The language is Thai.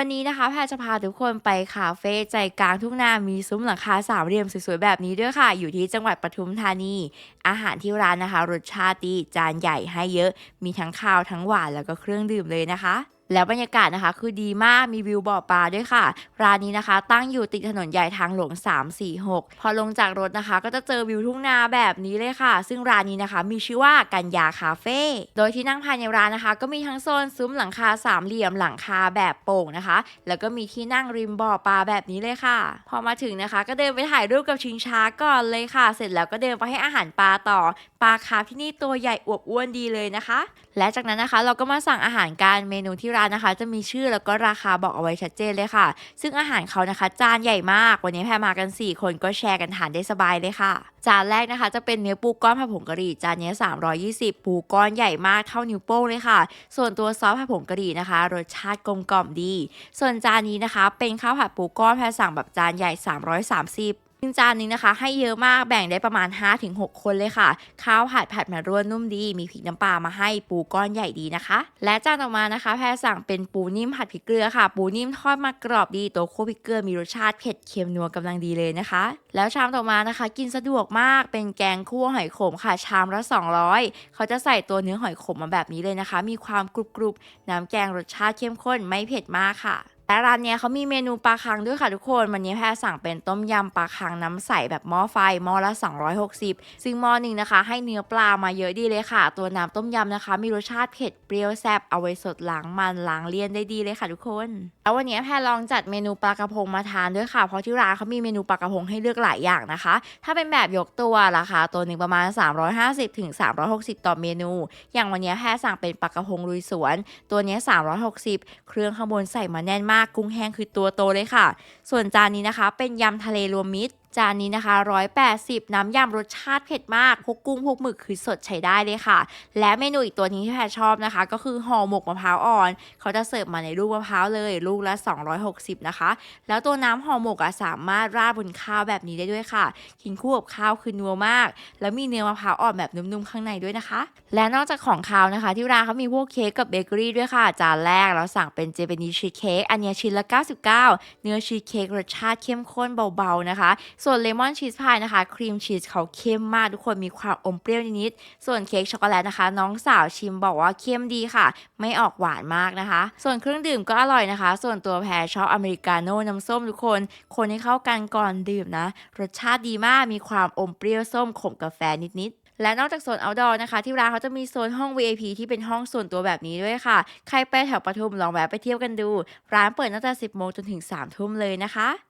วันนี้นะคะแพรจะพาทุกคนไปคาเฟ่ใจกลางทุ่งนามีซุ้มหลังคาสามเหลี่ยมสวยๆแบบนี้ด้วยค่ะ อยู่ที่จังหวัดปทุมธานี อาหารที่ร้านนะคะ รสชาติดีจานใหญ่ให้เยอะ มีทั้งข้าวทั้งหวานแล้วก็เครื่องดื่มเลยนะคะ แล้วบรรยากาศนะคะคือดีมากมีวิวบ่อปลาด้วยค่ะ ร้านนี้นะคะ ตั้งอยู่ติดถนนใหญ่ทางหลวง 346 พอลงจากรถนะคะ ก็จะเจอวิวทุ่งนาแบบนี้เลยค่ะ ซึ่งร้านนี้นะคะ มีชื่อว่ากันยาคาเฟ่โดยที่นั่งภายในร้านนะคะ ก็มีทั้งโซนซุ้มหลังคาสามเหลี่ยมหลังคาแบบโป่งนะคะ แล้วก็มีที่นั่งริมบ่อปลาแบบนี้เลยค่ะ พอมาถึงนะคะ ก็เดินไปถ่ายรูปกับชิงช้าก่อนเลยค่ะ เสร็จแล้วก็เดินไปให้อาหารปลาต่อปลาคาที่นี่ตัวใหญ่อวบอ้วนดีเลยนะคะ และจากนั้นนะคะ เราก็มาสั่งอาหารการเมนูที่ร้านนะคะ จะมีชื่อแล้วก็ราคาบอกเอาไว้ชัดเจนเลยค่ะ ซึ่งอาหารเขานะคะ จานใหญ่มาก วันนี้แพรมากัน 4 คนก็แชร์กันทานได้สบายเลยค่ะ จานแรกนะคะ จะเป็นเนื้อปูก้อนผัดผงกะหรี่จานนี้ 320 ปูก้อนใหญ่มากเท่านิ้วโป้งเลยค่ะ ส่วนตัวซอสผัดผงกะหรี่นะคะ รสชาติกลมกล่อมดี ส่วนจานนี้นะคะ เป็นข้าวผัดปูก้อนแพรสั่งแบบจานใหญ่ 330 ซึ่งจานนี้นะคะ ให้เยอะมากแบ่งได้ประมาณ 5-6 คนเลยค่ะ ข้าวผัดผัดมาร่วนนุ่มดี มีพริกน้ำปลามาให้ปูก้อนใหญ่ดีนะคะ และจานต่อมานะคะ แพรสั่งเป็นปูนิ่มผัดพริกเกลือค่ะ ปูนิ่มทอดมากรอบดีตัวโคพริกเกลือมีรสชาติเผ็ดเค็มนัวกำลังดีเลยนะคะ แล้วชามต่อมานะคะ กินสะดวกมากเป็นแกงคั่วหอยขมค่ะ ชามละ 200 เขาจะใส่ตัวเนื้อหอยขมมาแบบนี้เลยนะคะ มีความกรุบกรุบน้ำแกงรสชาติเข้มข้นไม่เผ็ดมากค่ะ และร้านเนี้ยเขามีเมนูปลาคังด้วยค่ะทุกคน วันนี้แพรสั่งเป็นต้มยำปลาคังน้ำใสแบบหม้อไฟหม้อละ 260 ซึ่งหม้อหนึ่งนะคะ ให้เนื้อปลามาเยอะดีเลยค่ะ ตัวน้ำต้มยำนะคะ มีรสชาติเผ็ดเปรี้ยวแซ่บเอาไว้สดล้างมันล้างเลี่ยนได้ดีเลยค่ะทุกคน แล้ววันนี้แพรลองจัดเมนูปลากระพงมาทานด้วยค่ะเพราะที่ร้านเขามีเมนูปลากระพงให้เลือกหลายอย่างนะคะ ถ้าเป็นแบบยกตัวราคาตัวหนึ่งประมาณ 350ถึง360 ต่อเมนู อย่างวันนี้แพรสั่งเป็นปลากระพงลุยสวน ตัวนี้360 เครื่องข้างบนใส่มาแน่นมากกุ้งแห้งคือตัวโตเลยค่ะ ส่วนจานนี้นะคะ เป็นยำทะเลรวมมิตร จานนี้นะคะ 180 น้ำยำรสชาติเผ็ดมากพวกกุ้งพวกหมึกคือสดใช้ได้เลยค่ะ และเมนูอีกตัวนี้ที่แพรชอบนะคะ ก็คือห่อหมกมะพร้าวอ่อน เขาจะเสิร์ฟมาในลูกมะพร้าวเลย ลูกละ 260 นะคะ แล้วตัวน้ำห่อหมกอะสามารถราดบนข้าวแบบนี้ได้ด้วยค่ะ กินคู่กับข้าวคือนัวมาก แล้วมีเนื้อมะพร้าวอ่อนแบบนุ่มๆข้างในด้วยนะคะ และนอกจากของคาวนะคะ ที่ร้านเขามีพวกเค้กกับเบเกอรี่ด้วยค่ะ จานแรกเราสั่งเป็นเจแปนิชีสเค้กอันนี้ชิ้นละ 99 เนื้อชีสเค้กรสชาติเข้มข้นเบาๆนะคะส่วนเลมอนชีสพายนะคะครีมชีสเขาเข้มมากทุกคนมีความอมเปรี้ยวนิดๆส่วนเค้กช็อกโกแลตนะคะ น้องสาวชิมบอกว่าเข้มดีค่ะ ไม่ออกหวานมากนะคะ ส่วนเครื่องดื่มก็อร่อยนะคะ ส่วนตัวแพรชอบอเมริกาโน่น้ำส้มทุกคน คนให้เข้ากันก่อนดื่มนะ รสชาติดีมากมีความอมเปรี้ยวส้มขมกาแฟนิดๆและนอกจากโซน outdoor นะคะ ที่ร้านเขาจะมีโซนห้อง VIP ที่เป็นห้องส่วนตัวแบบนี้ด้วยค่ะ ใครไปแถวปทุมลองแวะไปเที่ยวกันดู ร้านเปิดตั้งแต่ 10 โมงจนถึง 3 ทุ่มเลยนะคะ